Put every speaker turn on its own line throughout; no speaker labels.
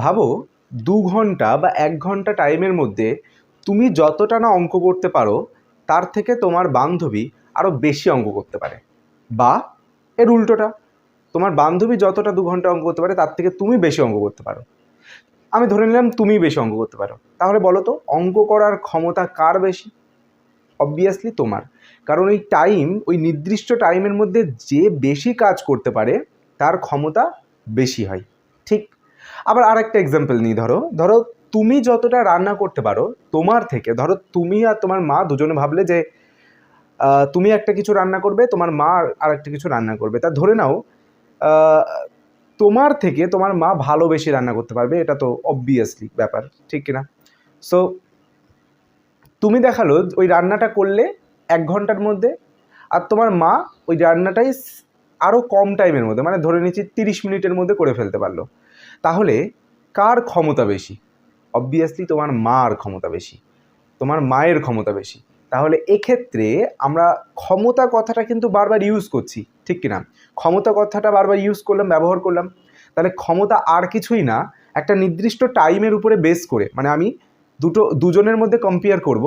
ভাবো, দু ঘণ্টা বা এক ঘণ্টা টাইমের মধ্যে তুমি যতটা না অঙ্ক করতে পারো, তার থেকে তোমার বান্ধবী আরও বেশি অঙ্ক করতে পারে। বা এর উল্টোটা, তোমার বান্ধবী যতটা দু ঘণ্টা অঙ্ক করতে পারে, তার থেকে তুমি বেশি অঙ্ক করতে পারো। আমি ধরে নিলাম তুমি বেশি অঙ্ক করতে পারো। তাহলে বলো তো, অঙ্ক করার ক্ষমতা কার বেশি? অবভিয়াসলি তোমার। কারণ ওই টাইম ওই নির্দিষ্ট টাইমের মধ্যে যে বেশি কাজ করতে পারে, তার ক্ষমতা বেশি হয়। ঠিক আবার আরেকটা এক্সাম্পল নিই, ধরো ধরো তুমি যতটা রান্না করতে পারো, তোমার থেকে, ধরো তুমি আর তোমার মা দুজনে ভাবলে যে তুমি একটা কিছু রান্না করবে, তোমার মা আর একটা কিছু রান্না করবে। তা ধরে নাও তোমার থেকে তোমার মা ভালো বেশি রান্না করতে পারবে, এটা তো অবভিয়াসলি ব্যাপার, ঠিক কিনা? সো তুমি দেখাল ওই রান্নাটা করলে এক ঘণ্টার মধ্যে, আর তোমার মা ওই রান্নাটাই আরও কম টাইমের মধ্যে মানে ধরে নিচ্ছি তিরিশ মিনিটের মধ্যে করে ফেলতে পারল। তাহলে কার ক্ষমতা বেশি? অবভিয়াসলি তোমার মার ক্ষমতা বেশি, তোমার মায়ের ক্ষমতা বেশি। তাহলে এক্ষেত্রে আমরা ক্ষমতা কথাটা কিন্তু বারবার ইউজ করছি, ঠিক কিনা? ক্ষমতা কথাটা বারবার ইউজ করলাম, ব্যবহার করলাম। তাহলে ক্ষমতা আর কিছুই না, একটা নির্দিষ্ট টাইমের উপরে বেস করে মানে আমি দুটো, দুজনের মধ্যে কম্পেয়ার করব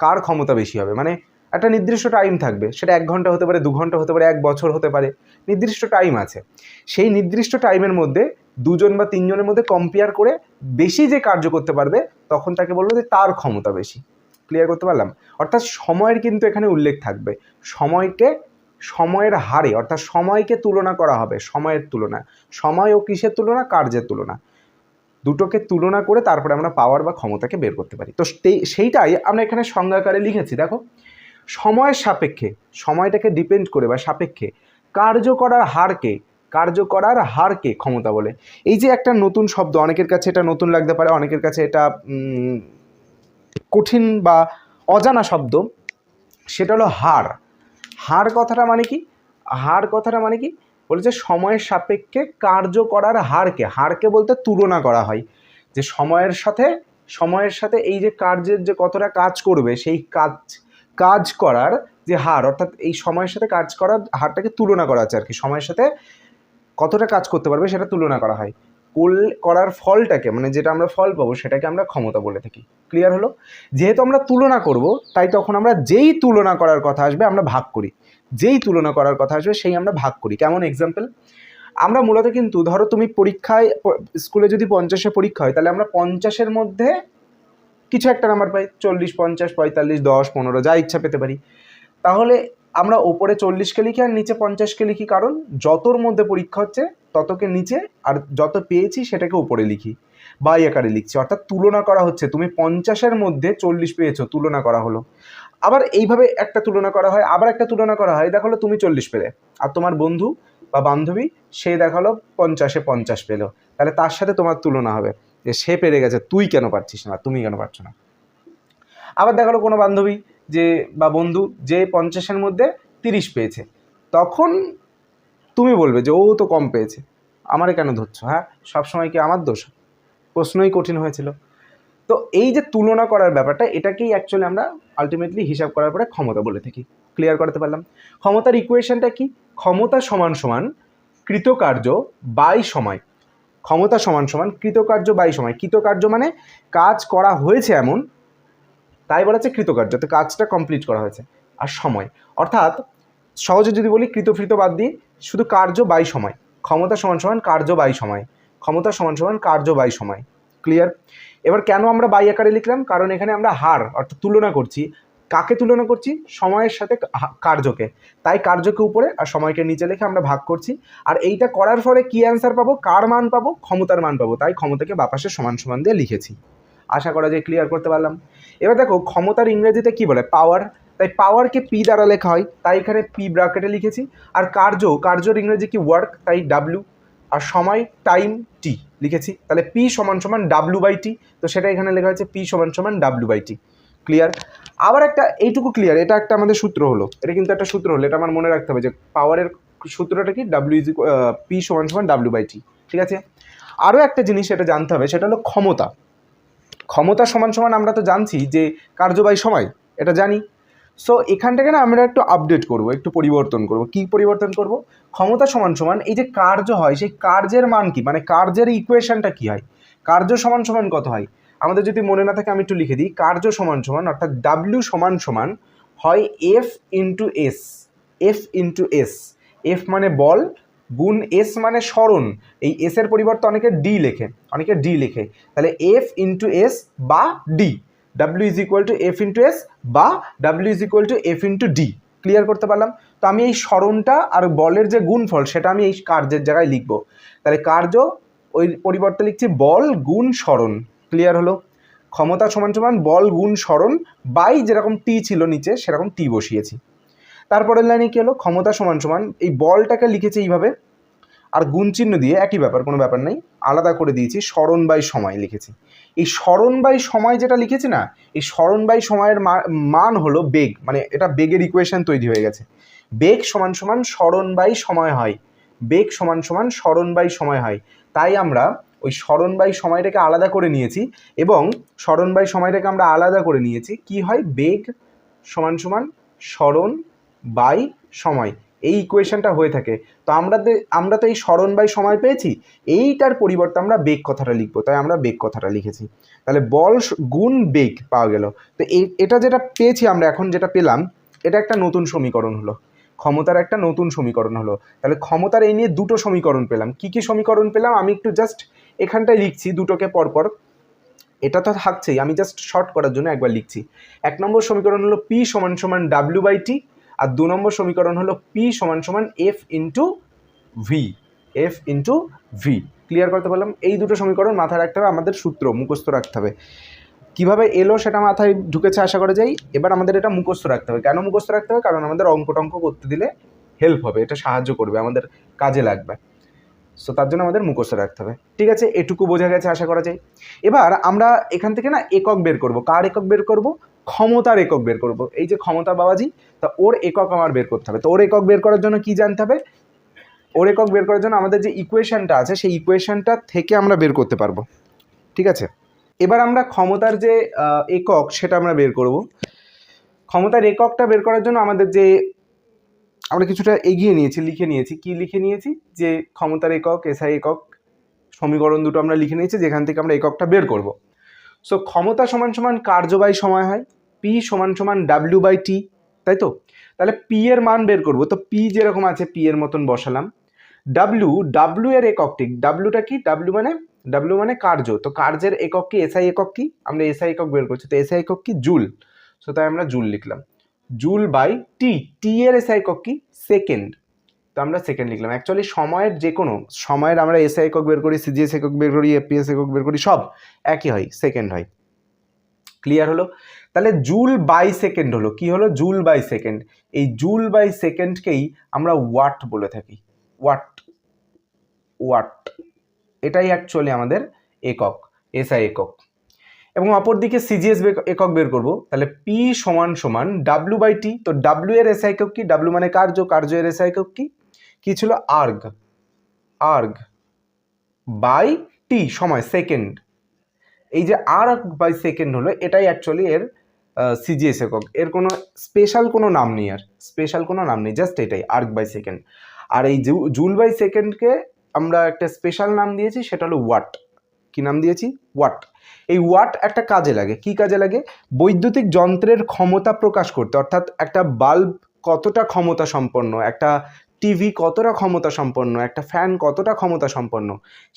কার ক্ষমতা বেশি হবে। মানে একটা নির্দিষ্ট টাইম থাকবে, সেটা এক ঘণ্টা হতে পারে, দু ঘণ্টা হতে পারে, এক বছর হতে পারে, নির্দিষ্ট টাইম আছে। সেই নির্দিষ্ট টাইমের মধ্যে দুজন বা তিনজনের মধ্যে কম্পেয়ার করে বেশি যে কার্য করতে পারবে, তখন তাকে বলব যে তার ক্ষমতা বেশি। ক্লিয়ার করতে পারলাম? অর্থাৎ সময়ের কিন্তু এখানে উল্লেখ থাকবে। সময়কে, সময়ের হারে, অর্থাৎ সময়কে তুলনা করা হবে, সময়ের তুলনা। সময় ও কিসের তুলনা? কার্যের তুলনা। দুটোকে তুলনা করে তারপরে আমরা পাওয়ার বা ক্ষমতাকে বের করতে পারি। তো সেই- সেইটাই আমরা এখানে সংজ্ঞাকারে লিখেছি। দেখো, সময়ের সাপেক্ষে, সময়টাকে ডিপেন্ড করে বা সাপেক্ষে, কার্য করার হারকে কার্য করার হারকে ক্ষমতা বলে। এই যে একটা নতুন শব্দ, অনেকের কাছে এটা নতুন লাগতে পারে, অনেকের কাছে এটা কঠিন বা অজানা শব্দ, সেটা হলো হার। হার কথাটা মানে কি? হার কথাটা মানে কি? বলেছে সময়ের সাপেক্ষে কার্য করার হারকে হারকে বলতে তুলনা করা হয়। যে সময়ের সাথে সময়ের সাথে এই যে কার্যের যে কতটা কাজ করবে, সেই কাজ কাজ করার যে হার, অর্থাৎ এই সময়ের সাথে কাজ করার হারটাকে তুলনা করা হচ্ছে আর কি সময়ের সাথে কতটা কাজ করতে পারবে সেটা তুলনা করা হয়। কোল করার ফলটাকে মানে যেটা আমরা ফল পাবো সেটাকে আমরা ক্ষমতা বলে থাকি। ক্লিয়ার হলো? যেহেতু আমরা তুলনা করব, তাই তখন আমরা যেই তুলনা করার কথা আসবে আমরা ভাগ করি। যেই তুলনা করার কথা আসবে সেই আমরা ভাগ করি। কেমন এক্সাম্পল আমরা মূলত কিন্তু, ধরো তুমি পরীক্ষায়, স্কুলে যদি পঞ্চাশে পরীক্ষা হয়, তাহলে আমরা পঞ্চাশের মধ্যে কিছু একটা নাম্বার পাই। চল্লিশ, পঞ্চাশ, পঁয়তাল্লিশ, দশ, পনেরো, যা ইচ্ছা পেতে পারি। তাহলে আমরা ওপরে চল্লিশকে লিখি আর নিচে পঞ্চাশকে লিখি, কারণ যতর মধ্যে পরীক্ষা হচ্ছে, ততকে নিচে আর যত পেয়েছি সেটাকে ওপরে লিখি, বাই আকারে লিখছি। অর্থাৎ তুলনা করা হচ্ছে, তুমি পঞ্চাশের মধ্যে চল্লিশ পেয়েছ, তুলনা করা হলো। আবার এইভাবে একটা তুলনা করা হয়, আবার একটা তুলনা করা হয়, দেখাল তুমি চল্লিশ পেলে। আর তোমার বন্ধু বা বান্ধবী, সে দেখাল পঞ্চাশে পঞ্চাশ পেল। তাহলে তার সাথে তোমার তুলনা হবে, যে সে পেরে গেছে, তুই কেন পারছিস না, তুমি কেন পারছ না? আবার দেখাল কোনো বান্ধবী যে বা বন্ধু যে পঞ্চাশের মধ্যে তিরিশ পেয়েছে। তখন তুমি বলবে যে, ও তো কম পেয়েছে। আমারে কেন ধরছো হ্যাঁ? সবসময় কি আমার দোষ? প্রশ্নই কঠিন হয়েছিল। তো এই যে তুলনা করার ব্যাপারটা, এটাকেই অ্যাকচুয়ালি আমরা আলটিমেটলি হিসাব করার পরে ক্ষমতা বলে থাকি। ক্লিয়ার করতে পারলাম? ক্ষমতার ইকুয়েশনটা কি? ক্ষমতা সমান সমান কৃতকার্য বাই সময়। ক্ষমতা সমান সমান কৃতকার্য বাই সময়। কৃতকার্য মানে কাজ করা হয়েছে এমন তাই বলা হচ্ছে কৃতকার্য। তো কাজটা কমপ্লিট করা হয়েছে। আর সময়। অর্থাৎ সহজে যদি বলি কৃতফৃত বাদ দিয়ে শুধু কার্য বাই সময়। ক্ষমতা সমান সমান কার্য বাই সময়। ক্ষমতা সমান সমান কার্য বাই সময়। ক্লিয়ার এবার কেন আমরা বাই আকারে লিখলাম? কারণ এখানে আমরা হার, অর্থাৎ তুলনা করছি। কাকে তুলনা করছি? সময়ের সাথে কার্যকে। তাই কার্যকে উপরে আর সময়কে নিচে লিখে আমরা ভাগ করছি। আর এইটা করার ফলে কি অ্যান্সার পাবো? কার মান পাবো? ক্ষমতার মান পাবো। তাই ক্ষমতাকে বাপাসে সমান সমান দিয়ে লিখেছি। আশা করা যায় ক্লিয়ার করতে পারলাম। এবার দেখো, ক্ষমতার ইংরেজিতে কি বলে? পাওয়ার তাই পাওয়ারকে পি দ্বারা লেখা হয়, তাই এখানে পি ব্র্যাকেটে লিখেছি। আর কার্য, কার্যর ইংরেজি কি ওয়ার্ক তাই ডাব্লিউ আর সময় টাইম টি লিখেছি। তাহলে পি সমান সমান ডাব্লু বাই টি তো সেটা এখানে লেখা হয়েছে পি সমান সমান ডাব্লু বাই টি ক্লিয়ার আবার একটা, এইটুকু ক্লিয়ার এটা একটা আমাদের সূত্র হলো। এটা কিন্তু একটা সূত্র হলো, এটা আমার মনে রাখতে হবে যে পাওয়ারের সূত্রটা কি? ডাব্লিউ ইজ পি সমান সমান ডাব্লু বাই টি ঠিক আছে? আরও একটা জিনিস এটা জানতে হবে, সেটা হলো ক্ষমতা। ক্ষমতা সমান সমান আমরা তো জানছি যে কার্যবাহী সময়, এটা জানি। সো এখান থেকে না আমরা একটু আপডেট করব, একটু পরিবর্তন করব। কি পরিবর্তন করব? ক্ষমতা সমান সমান, এই যে কার্য হয়, সেই কার্যের মান কি? মানে কার্যের ইকুয়েশনটা কি হয়? কার্য সমান সমান কত হয়? আমাদের যদি মনে না থাকে, আমি একটু লিখে দিই। কার্য সমান সমান, অর্থাৎ ডাব্লিউ সমান সমান হয় F into S F into S F মানে বল গুণ এস মানে স্মরণ। এই এস এর পরিবর্তে অনেকে ডি লেখে। অনেকে ডি লেখে। তাহলে এফ ইন্টু এস বা D W is equal to F into S বা W is equal to F into D clear করতে পারলাম? তো আমি এই স্মরণটা আর বলের যে গুণফল, সেটা আমি এই কার্যের জায়গায় লিখব। তাহলে কার্য, ওই পরিবর্তে লিখছি বল, গুণ, স্মরণ। ক্লিয়ার হলো? ক্ষমতা সমান সমান বল, গুণ, স্মরণ। বাই যেরকম টি ছিল নিচে, সেরকম টি বসিয়েছি। তারপরের লাইনে কী হলো? ক্ষমতা সমান সমান। এই বলটাকে লিখেছি এইভাবে। আর গুণ চিহ্ন দিয়ে একই ব্যাপার, কোনো ব্যাপার নেই। আলাদা করে দিয়েছি, স্মরণ বাই সময় লিখেছি। এই স্মরণ বাই সময় যেটা লিখেছি না, এই স্মরণ বাই সময়ের মান হলো বেগ। মানে এটা বেগের ইকুয়েশন তৈরি হয়ে গেছে। বেগ সমান সমান স্মরণ বাই সময় হয়। বেগ সমান সমান স্মরণ বাই সময় হয়। তাই আমরা ওই স্মরণ বাই সময়টাকে আলাদা করে নিয়েছি এবং স্মরণ বাই সময়টাকে আমরা আলাদা করে নিয়েছি। কি হয়? বেগ সমান সমান স্মরণ বাই সময়। এই ইকুয়েশনটা হয়ে থাকে। তো আমরা আমরা তো এই স্মরণ বাই সময় পেয়েছি। এইটার পরিবর্তে আমরা বেগ কথাটা লিখব। তাই আমরা বেগ কথাটা লিখেছি। তাহলে বল গুণ বেগ পাওয়া গেল। তো এটা যেটা পেয়েছি আমরা, এখন যেটা পেলাম, এটা একটা নতুন সমীকরণ হলো। ক্ষমতার একটা নতুন সমীকরণ হলো। তাহলে ক্ষমতার এই নিয়ে দুটো সমীকরণ পেলাম। কি কি সমীকরণ পেলাম? আমি একটু জাস্ট এখানটায় লিখছি দুটোকে পরপর। এটা তো থাকছেই। আমি জাস্ট শর্ট করার জন্য একবার লিখছি। এক নম্বর সমীকরণ হলো পি সমান সমান ডাব্লিউ বাই টি আর দু নম্বর সমীকরণ হলো পি সমান সমান F into V F into V clear করতে পারলাম? এই দুটো সমীকরণ মাথায় রাখতে হবে, আমাদের সূত্র মুখস্থ রাখতে হবে। কীভাবে এলো সেটা মাথায় ঢুকেছে আশা করা যায়? এবার আমাদের এটা মুখস্থ রাখতে হবে। কেন মুখস্থ রাখতে হবে? কারণ আমাদের অঙ্ক টঙ্ক করতে দিলে হেল্প হবে, এটা সাহায্য করবে, আমাদের কাজে লাগবে। সো তার জন্য আমাদের মুখস্থ রাখতে হবে। ঠিক আছে? এটুকু বোঝা গেছে আশা করা যায়। এবার আমরা এখান থেকে না একক বের করব। কার একক বের করব? ক্ষমতার একক বের করব। এই যে ক্ষমতা বাবাজি, তা ওর একক আমার বের করতে হবে। তো ওর একক বের করার জন্য কি জানতে হবে? ওর একক বের করার জন্য আমাদের যে ইকুয়েশানটা আছে, সেই ইকুয়েশানটা থেকে আমরা বের করতে পারব। ঠিক আছে? এবার আমরা ক্ষমতার যে একক, সেটা আমরা বের করব। ক্ষমতার এককটা বের করার জন্য আমাদের যে, আমরা কিছুটা এগিয়ে নিয়েছি, লিখে নিয়েছি। কি লিখে নিয়েছি? যে ক্ষমতার একক এসআই একক, সমীকরণ দুটো আমরা লিখে নিয়েছি, যেখান থেকে আমরা এককটা বের করব। সো ক্ষমতা সমান সমান কার্যবাহী সময় হয়। পি সমান সমান ডাব্লিউ বাই টি তাই তো? তাহলে পি এর মান বের করব। তো পি যেরকম আছে পি এর মতন বসালাম। ডাব্লিউ ডাব্লিউ এর এককটি ডাব্লিউটা কি? ডাব্লিউ মানে ডাব্লিউ মানে কার্য। তো কার্যের একক কি? এসআই একক কি? আমরা এসআই একক বের করছি। তো এসআই একক কি? জুল। সো তাই আমরা জুল লিখলাম। জুল বাই টি টি এর এসআই একক কি? সেকেন্ড। তো আমরা সেকেন্ড লিখলাম। অ্যাকচুয়ালি সময়ের যে কোনো সময়ের আমরা এসআই একক বের করি সিজিএস একক বের করি এপিএস একক বের করি, সব একই হয়, সেকেন্ড হয়। ক্লিয়ার হলো? তাহলে জুল বাই সেকেন্ড হলো, কি হলো? Joule by second. এই জুল বাই সেকেন্ডকেই আমরা ওয়াট বলে থাকি। Watt watt. এটাই অ্যাকচুয়ালি আমাদের একক, এসআই একক। এবং অপরদিকে সিজিএস একক বের করব। তাহলে পি সমান সমান ডাব্লু বাই টি তো ডাব্লু এর এসআই একক কি? ডাব্লু মানে কার্য কার্য এর এসআই একক কি? কি ছিল? আর্গ আর্গ বাই টি সময় সেকেন্ড এই যে আর্গ বাই সেকেন্ড হলো, এটাই অ্যাকচুয়ালি এর সিজিএস একক। এর কোনো স্পেশাল কোনো নাম নেই আর। স্পেশাল কোনো নাম নেই জাস্ট এটাই আর্ক বাই সেকেন্ড আর এই জুল বাই সেকেন্ডকে আমরা একটা স্পেশাল নাম দিয়েছি, সেটা হলো ওয়াট কি নাম দিয়েছি? ওয়াট এই ওয়াট একটা কাজে লাগে। কি কাজে লাগে? বৈদ্যুতিক যন্ত্রের ক্ষমতা প্রকাশ করতে। অর্থাৎ একটা বাল্ব কতটা ক্ষমতা সম্পন্ন একটা টিভি কতটা ক্ষমতা সম্পন্ন একটা ফ্যান কতটা ক্ষমতা সম্পন্ন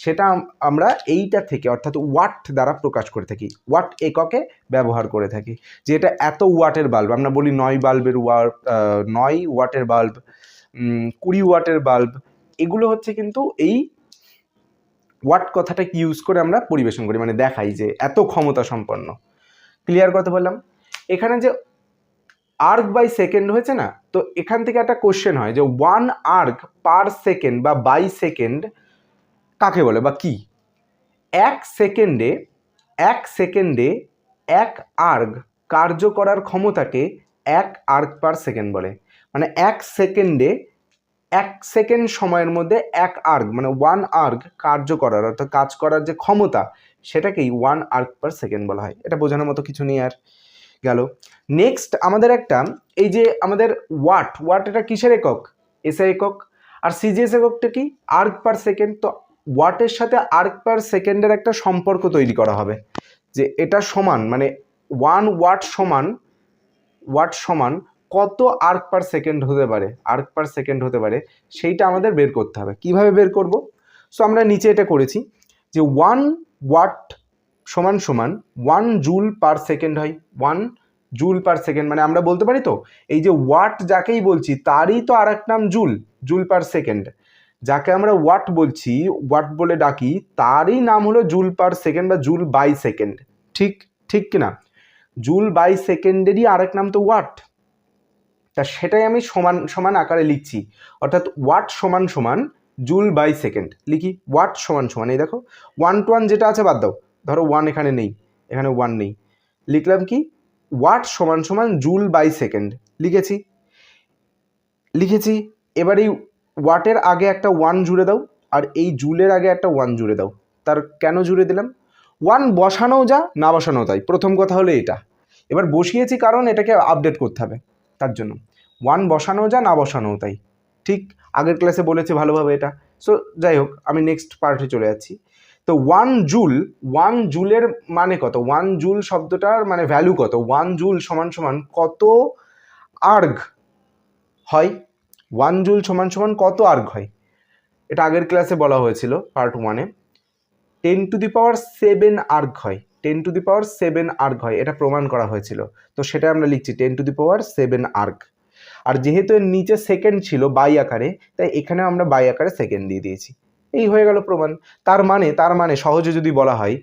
সেটা আমরা এইটা থেকে অর্থাৎ ওয়াট দ্বারা প্রকাশ করে থাকি। ওয়াট এককে ব্যবহার করে থাকি, যে এটা এত ওয়াটের বাল্ব আমরা বলি নয় বাল্বের ওয়াট নয় ওয়াটের বাল্ব কুড়ি ওয়াটের বাল্ব এগুলো হচ্ছে কিন্তু এই ওয়াট কথাটাকে ইউজ করে আমরা পরিবেশন করি মানে দেখাই যে এত ক্ষমতা সম্পন্ন ক্লিয়ার করতে বললাম? এখানে যে আর্ক বাই সেকেন্ড হয়েছে না? তো এখান থেকে একটা কোশ্চেন হয় যে ওয়ান আর্ক পার সেকেন্ড বা বাই সেকেন্ড কাকে বলে বা কি? এক সেকেন্ডে এক সেকেন্ডে এক আর্গ কার্য করার ক্ষমতাকে এক আর্গ পার সেকেন্ড বলে। মানে এক সেকেন্ডে এক সেকেন্ড সময়ের মধ্যে এক আর্গ মানে ওয়ান আর্গ কার্য করার অর্থাৎ কাজ করার যে ক্ষমতা, সেটাকেই ওয়ান আর্গ পার সেকেন্ড বলা হয়। এটা বোঝানোর মতো কিছু নেই আর। গেল। নেক্সট আমাদের একটা, এই যে আমাদের ওয়াট ওয়াট এটা কিসের একক? এসআই একক। আর সিজিএস এককটা কি? আর্গ পার সেকেন্ড তো ওয়াটের সাথে আর্ক পার সেকেন্ডের একটা সম্পর্ক তৈরি করা হবে। যে এটা সমান মানে ওয়ান ওয়াট সমান ওয়াট সমান কত আর্ক পার সেকেন্ড হতে পারে? আর্ক পার সেকেন্ড হতে পারে, সেইটা আমাদের বের করতে হবে। কীভাবে বের করব? সো আমরা নিচে এটা করেছি যে ওয়ান ওয়াট সমান সমান ওয়ান জুল পার সেকেন্ড হয়। ওয়ান জুল পার সেকেন্ড মানে আমরা বলতে পারি তো? এই যে ওয়াট যাকেই বলছি, তারই তো আর এক নাম জুল জুল পার সেকেন্ড যাকে আমরা ওয়াট বলছি ওয়াট বলে ডাকি, তারই নাম হলো জুল পার সেকেন্ড বা জুল বাই সেকেন্ড ঠিক ঠিক কিনা? জুল বাই সেকেন্ডেরই আরেক নাম তো ওয়াট তা সেটাই আমি সমান সমান আকারে লিখছি। অর্থাৎ ওয়াট সমান সমান জুল বাই সেকেন্ড লিখি ওয়াট সমান সমান, এই দেখো। ওয়ান টু ওয়ান যেটা আছে বাদ দাও। ধরো ওয়ান এখানে নেই, এখানে ওয়ান নেই। লিখলাম কি? ওয়াট সমান সমান জুল বাই সেকেন্ড লিখেছি। লিখেছি, এবার এই ওয়াটের আগে একটা ওয়ান জুড়ে দাও, আর এই জুলের আগে একটা ওয়ান জুড়ে দাও। তার কেন জুড়ে দিলাম? ওয়ান বসানোও যা, না বসানো তাই। প্রথম কথা হলো এটা। এবার বসিয়েছি কারণ এটাকে আপডেট করতে হবে, তার জন্য। ওয়ান বসানো যা, না বসানো তাই। ঠিক আগের ক্লাসে বলেছে ভালোভাবে এটা। সো যাই হোক, আমি নেক্সট পার্টে চলে যাচ্ছি। তো ওয়ান জুল ওয়ান জুলের মানে কত? ওয়ান জুল শব্দটার মানে ভ্যালু কত? ওয়ান জুল সমান সমান কত আর্ঘ হয়? ওয়ান জুল সমান সমান কত আর্ঘ হয়? এটা আগের ক্লাসে বলা হয়েছিল পার্ট ওয়ানে ten to the power seven erg হয়। Ten to the power seven erg হয়, এটা প্রমাণ করা হয়েছিল। তো সেটা আমরা লিখছি ten to the power seven erg আর যেহেতু এর নিচে সেকেন্ড ছিল, বাই আকারে, তাই এখানে আমরা বাই আকারে সেকেন্ড দিয়ে দিয়েছি। এই হয়ে গেল প্রমাণ। তার মানে তার মানে সহজে যদি বলা হয়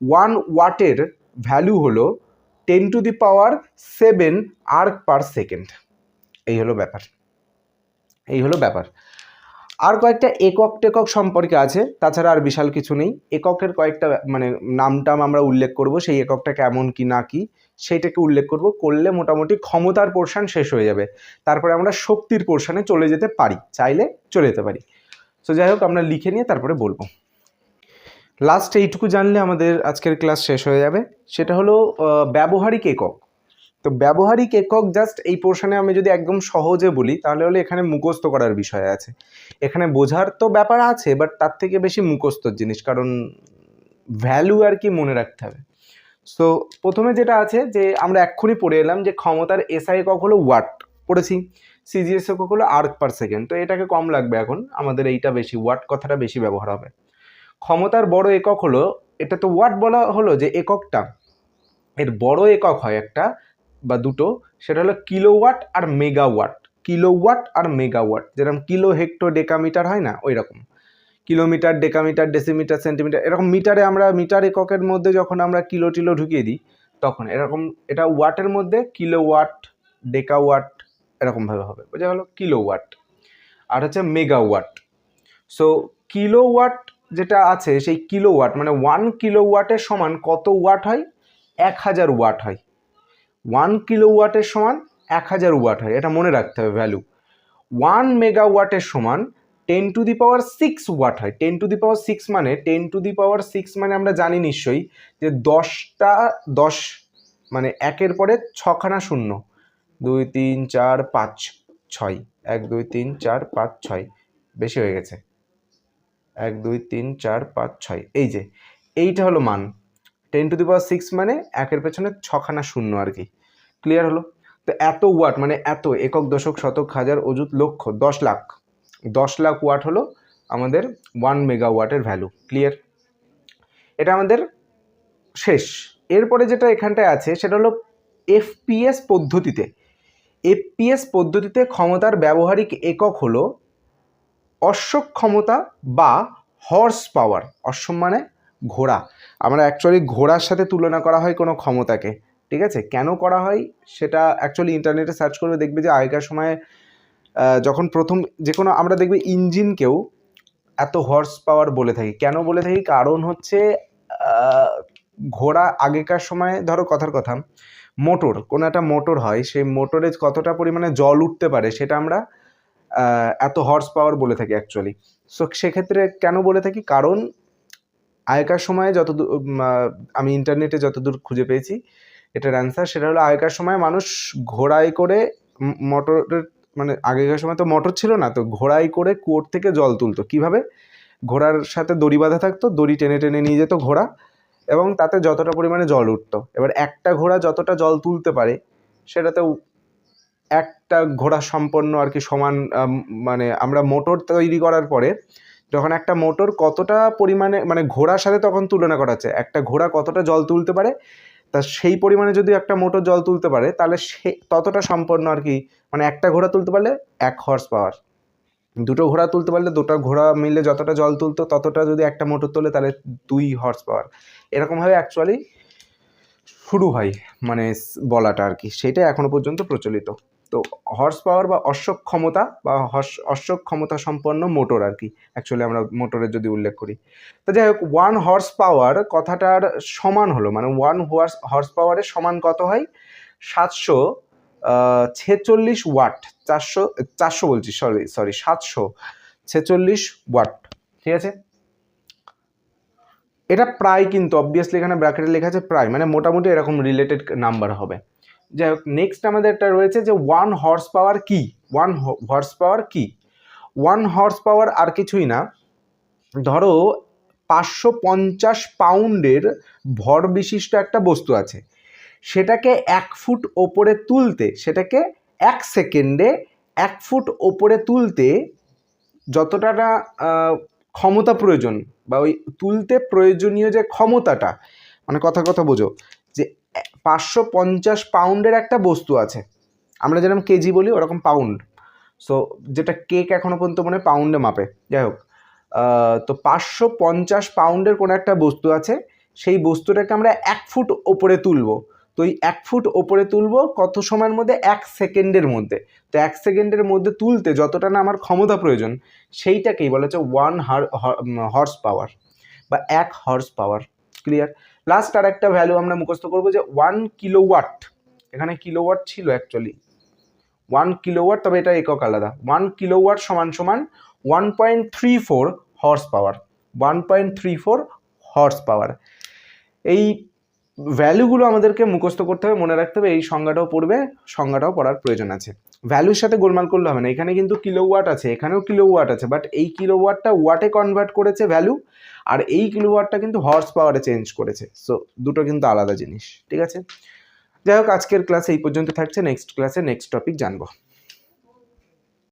ওয়ান ওয়াটের ভ্যালু হলো ten to the power seven erg per second এই হলো ব্যাপার। এই হলো ব্যাপার। আর কয়েকটা একক টেকক সম্পর্কে আছে, তাছাড়া আর বিশাল কিছু নেই। এককের কয়েকটা মানে নামটাম আমরা উল্লেখ করব, সেই এককটা কেমন কি না কি, সেইটাকে উল্লেখ করব। করলে মোটামুটি ক্ষমতার পোর্শান শেষ হয়ে যাবে। তারপরে আমরা শক্তির পোর্শানে চলে যেতে পারি, চাইলে চলে যেতে পারি। সো যাই হোক আমরা লিখে নিয়ে তারপরে বলব। লাস্ট এইটুকু জানলে আমাদের আজকের ক্লাস শেষ হয়ে যাবে। সেটা হলো ব্যবহারিক একক। তো ব্যবহারিক একক জাস্ট এই পোর্শনে আমি যদি একদম সহজে বলি, তাহলে হলে এখানে মুখস্থ করার বিষয় আছে। এখানে বোঝার তো ব্যাপার আছে বাট তার থেকে বেশি মুখস্থর জিনিস, কারণ ভ্যালু আর কি মনে রাখতে হবে। সো প্রথমে যেটা আছে যে, আমরা এক্ষুনি পড়ে এলাম যে ক্ষমতার এসআই একক হলো ওয়াট পড়েছি। সিজিএস একক হলো আর্ক পার সেকেন্ড। তো এটাকে কম লাগবে এখন। আমাদের এইটা বেশি, ওয়াট কথাটা বেশি ব্যবহার হবে। ক্ষমতার বড় একক হলো, এটা তো ওয়াট বলা হলো যে এককটা। এর বড় একক হয় একটা বা দুটো, সেটা হলো কিলোওয়াট আর মেগাওয়াট। কিলোওয়াট আর মেগাওয়াট, যেরকম কিলো হেক্টো ডেকামিটার হয় না ওই রকম কিলোমিটার, ডেকামিটার, ডেসিমিটার, সেন্টিমিটার, এরকম মিটারে আমরা, মিটার এককের মধ্যে যখন আমরা কিলো টিলো ঢুকিয়ে দিই, তখন এরকম, এটা ওয়াটের মধ্যে কিলোওয়াট, ডেকাওয়াট এরকমভাবে হবে। বোঝা গেল কিলোওয়াট। আর হচ্ছে মেগাওয়াট। সো কিলোওয়াট যেটা আছে, সেই কিলোওয়াট মানে ওয়ান কিলোওয়াটের সমান কত ওয়াট হয়? এক হাজার ওয়াট হয়। ওয়ান কিলোওয়াটের সমান এক হাজার ওয়াট হয়। এটা মনে রাখতে হবে ভ্যালু ওয়ান মেগাওয়াটের সমান ten to the power six watt হয়। Ten to the power six মানে ten to the power six মানে আমরা জানি নিশ্চয়ই যে দশটা, দশ মানে একের পরে ছখানা শূন্য। দুই তিন চার পাঁচ ছয়। এক, দুই তিন চার পাঁচ ছয়। বেশি হয়ে গেছে। এক, দুই তিন চার পাঁচ ছয়। এই যে, এইটা হলো মান। Ten to the power six মানে একের পেছনে ছখানা শূন্য আর কি। ক্লিয়ার হলো? তো এত ওয়াট মানে এত একক, দশক, শতক, হাজার, অযুত, লক্ষ, দশ লাখ। দশ লাখ ওয়াট হলো আমাদের ওয়ান মেগা ওয়াটের ভ্যালু। ক্লিয়ার? এটা আমাদের শেষ। এরপরে যেটা এখানটায় আছে, সেটা হলো এফপিএস পদ্ধতিতে। এফপিএস পদ্ধতিতে ক্ষমতার ব্যবহারিক একক হলো অশ্বক ক্ষমতা বা হর্স পাওয়ার অশ্ব মানে ঘোড়া। আমরা অ্যাকচুয়ালি ঘোড়ার সাথে তুলনা করা হয় কোনো ক্ষমতাকে, ঠিক আছে? কেন করা হয় সেটা অ্যাকচুয়ালি ইন্টারনেটে সার্চ করবে দেখবে যে আগেকার সময়ে যখন প্রথম যে কোনো, আমরা দেখবে ইঞ্জিনকেও এত হর্স পাওয়ার বলে থাকি। কেন বলে থাকি? কারণ হচ্ছে ঘোড়া আগেকার সময়, ধরো কথার কথা মোটর। কোনো একটা মোটর হয় সেই মোটরে কতটা পরিমাণে জল উঠতে পারে সেটা আমরা এত হর্স পাওয়ার বলে থাকি অ্যাকচুয়ালি সো সেক্ষেত্রে কেন বলে থাকি? কারণ আগেকার সময়ে আহ, আমি ইন্টারনেটে যতদূর খুঁজে পেয়েছি এটার অ্যান্সার সেটা হলো আগেকার সময় মানুষ ঘোড়ায় করে মোটরের মানে আগেকার সময় তো মোটর ছিল না তো ঘোড়ায় করে কুয়োর থেকে জল তুলতো। কীভাবে? ঘোড়ার সাথে দড়ি বাঁধা থাকতো দড়ি টেনে টেনে নিয়ে যেত ঘোড়া। এবং তাতে যতটা পরিমাণে জল উঠতো। এবার একটা ঘোড়া যতটা জল তুলতে পারে, সেটাতেও একটা ঘোড়া সম্পন্ন আর কি সমান মানে আমরা মোটর তৈরি করার পরে যখন একটা মোটর কতটা পরিমাণে মানে ঘোড়ার সাথে তখন তুলনা করা হচ্ছে একটা ঘোড়া কতটা জল তুলতে পারে, তা সেই পরিমাণে যদি একটা মোটর জল তুলতে পারে, তাহলে সে, ততটা সম্পন্ন আর কি মানে একটা ঘোড়া তুলতে পারলে এক হর্স পাওয়ার দুটো ঘোড়া তুলতে পারলে দুটো ঘোড়া মিলে যতটা জল তুলতো, ততটা যদি একটা মোটর তোলে তাহলে দুই হর্স পাওয়ার এরকমভাবে অ্যাকচুয়ালি শুরু হয় মানে বলাটা আর কি। সেটা এখনও পর্যন্ত প্রচলিত। তো হর্স পাওয়ার বা অশ্বক ক্ষমতা বা অশ্বক ক্ষমতা সম্পন্ন মোটর আর কি অ্যাকচুয়ালি আমরা মোটরের যদি উল্লেখ করি। তো যাই হোক ওয়ান হর্স পাওয়ার কথাটার সমান হলো মানে ওয়ান হর্স হর্স পাওয়ারের সমান কত হয়? সাতশো ছেচল্লিশ ওয়াট, চারশো চারশো বলছি সরি সরি সাতশো, ছেচল্লিশ ওয়াট, ঠিক আছে? এটা প্রায় কিন্তু অবভিয়াসলি এখানে ব্র্যাকেটে লেখা আছে প্রায় মানে মোটামুটি এরকম রিলেটেড নাম্বার হবে। যাই হোক নেক্সট আমাদের একটা রয়েছে যে ওয়ান হর্স পাওয়ার কি? ওয়ান হর্স পাওয়ার কি? ওয়ান হর্স পাওয়ার আর কিছুই না। ধরো, পাঁচশো পঞ্চাশ পাউন্ডের ভর বিশিষ্ট একটা বস্তু আছে। সেটাকে এক ফুট ওপরে তুলতে, সেটাকে এক সেকেন্ডে এক ফুট ওপরে তুলতে যতটা না ক্ষমতা প্রয়োজন বা ওই তুলতে প্রয়োজনীয় যে ক্ষমতাটা মানে কথা কথা বোঝো, যে পাঁচশো পঞ্চাশ পাউন্ডের একটা বস্তু আছে। আমরা যেরকম কেজি বলি, ওরকম পাউন্ড। সো যেটা কেক এখনও পর্যন্ত মনে পাউন্ডে মাপে। যাই হোক তো পাঁচশো পঞ্চাশ পাউন্ডের কোনো একটা বস্তু আছে, সেই বস্তুটাকে আমরা এক ফুট ওপরে তুলবো। তো এই এক ফুট ওপরে তুলবো কত সময়ের মধ্যে? এক সেকেন্ডের মধ্যে। তো এক সেকেন্ডের মধ্যে তুলতে যতটা না আমার ক্ষমতা প্রয়োজন, সেইটাকেই বলা হচ্ছে ওয়ান হর্স পাওয়ার বা এক হর্স পাওয়ার ক্লিয়ার লাস্ট আর একটা ভ্যালু আমরা মুখস্থ করব যে ওয়ান কিলোওয়াট এখানে কিলোওয়াট ছিল অ্যাকচুয়ালি ওয়ান কিলোওয়াট তবে এটা একক আলাদা। ওয়ান কিলোওয়াট সমান সমান one point three four horse power one point three four horse power এই ভ্যালুগুলো আমাদেরকে মুখস্থ করতে হবে, মনে রাখতে হবে এই সংজ্ঞাটাও পড়বে, সংজ্ঞাটাও পড়ার প্রয়োজন আছে। ভ্যালুর সাথে গোলমাল করলে হবে না, এখানে কিন্তু কিলো ওয়াট আছে, এখানেও কিলো ওয়াট আছে বাট এই কিলো ওয়াটটা ওয়াটে কনভার্ট করেছে ভ্যালু, আর এই কিলো ওয়াটটা কিন্তু হর্স পাওয়ারে চেঞ্জ করেছে। সো দুটো কিন্তু আলাদা জিনিস, ঠিক আছে? যাই হোক, আজকের ক্লাস এই পর্যন্ত থাকছে নেক্সট ক্লাসে নেক্সট টপিক জানব।